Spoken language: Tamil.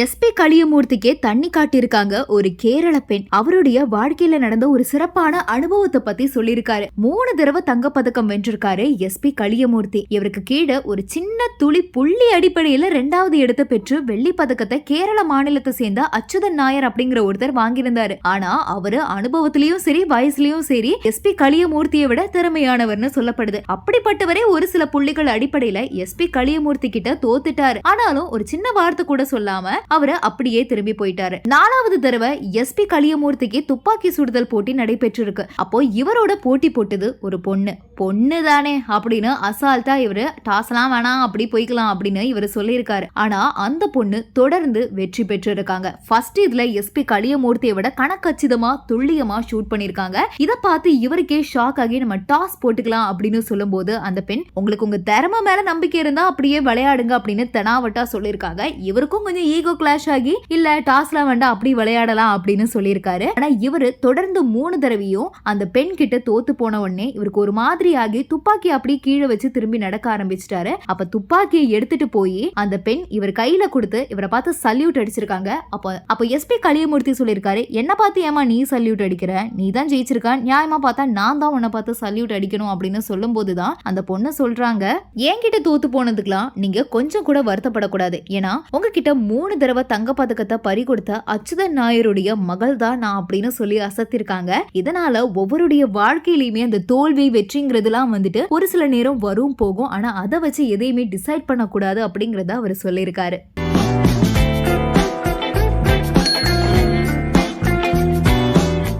எஸ்பி களியமூர்த்திக்கே தண்ணி காட்டியிருக்காங்க ஒரு கேரள பெண். அவருடைய வாழ்க்கையில நடந்த ஒரு சிறப்பான அனுபவத்தை பத்தி சொல்லியிருக்காரு. மூணு தடவை தங்கப்பதக்கம் வென்றிருக்காரு எஸ்பி களியமூர்த்தி இவருக்கு கீழே ஒரு சின்ன துளி புள்ளி அடிப்படையில ரெண்டாவது இடத்தை பெற்று வெள்ளி பதக்கத்தை கேரள மாநிலத்தை சேர்ந்த அச்சுதன் நாயர் அப்படிங்கிற ஒருத்தர் வாங்கியிருந்தாரு. ஆனா அவரு அனுபவத்திலயும் சரி வயசுலயும் சரி எஸ்பி களியமூர்த்தியை விட திறமையானவர்னு சொல்லப்படுது. அப்படிப்பட்டவரே ஒரு சில புள்ளிகள் அடிப்படையில எஸ்பி களியமூர்த்தி கிட்ட தோத்துட்டாரு. ஆனாலும் ஒரு சின்ன வார்த்தை கூட சொல்லாம அவரு அப்படியே திரும்பி போயிட்டாரு. நாலாவது தடவை எஸ்பி களியமூர்த்திக்கு துப்பாக்கி சுடுதல் போட்டி நடைபெற்றிருக்கு. அப்போ இவரோட போட்டி போட்டது ஒரு பொண்ணு. பொண்ணு தானே அப்படின்னு அசால்ட்டா இவரு டாஸ்லாம் வேணாம் அப்படி போய்க்கலாம் அப்படின்னு இவர் சொல்லியிருக்காரு. ஆனா அந்த பொண்ணு தொடர்ந்து வெற்றி பெற்றிருக்காங்க. ஃபர்ஸ்ட் இதுல எஸ்பி களியமூர்த்தியை விட கணக்கச்சிதமா துல்லியமா ஷூட் பண்ணிருக்காங்க இத பார்த்து இவருக்கே ஷாக் ஆகி நம்ம டாஸ் போட்டுக்கலாம் அப்படின்னு சொல்லும்போது அந்த பெண் உங்களுக்கு உங்க திறமை மேல நம்பிக்கை இருந்தா அப்படியே விளையாடுங்க அப்படின்னு தெனாவட்டா சொல்லியிருக்காங்க. இவருக்கும் கொஞ்சம் ஈகோ கிளாஷ் ஆகி இல்ல டாஸ்லாம் வேண்டாம் அப்படி விளையாடலாம் அப்படின்னு சொல்லியிருக்காரு. ஆனா இவரு தொடர்ந்து மூணு தடவையும் அந்த பெண் கிட்ட தோத்து போன உடனே இவருக்கு ஒரு மாதிரி ஆகி துப்பாக்கி அப்படி கீழே வச்சு திரும்பி நடக்க ஆரம்பிச்சிட்டாரு. அப்ப துப்பாக்கியை எடுத்துட்டு போய் அந்த பெண் இவர் கையில கொடுத்து இவரை பார்த்து சல்யூட் அடிச்சிருக்காங்க. அப்போ அப்போ எஸ்பி களியமூர்த்தி சொல்லியிருக்காரு என்ன பார்த்து ஏமா நீ சல்யூட் அடிக்கிற? நீ தான் ஜெயிச்சிருக்க. நியாயமா பார்த்தா நான் தான் உன்னை பார்த்து சல்யூட் அடிக்கணும் அப்படின்னு சொல்லும் போதுதான் அந்த பொண்ணு சொல்றாங்க என்கிட்ட தோத்து போனதுக்கெல்லாம் நீங்க கொஞ்சம் கூட வருத்தப்படக்கூடாது. ஏன்னா உங்ககிட்ட மூணு தடவை தங்க பதக்கத்தை அச்சுதன் நாயருடைய மகள் தான் நான் அப்படின்னு சொல்லி அசத்திருக்காங்க. இதனால ஒவ்வொருடைய வாழ்க்கையிலயுமே அந்த தோல்வி வெற்றிங்கிறதுலாம் வந்துட்டு ஒரு சில நேரம் வரும் போகும். ஆனா அதை வச்சு எதையுமே டிசைட் பண்ணக்கூடாது அப்படிங்கறத அவர் சொல்லியிருக்காரு.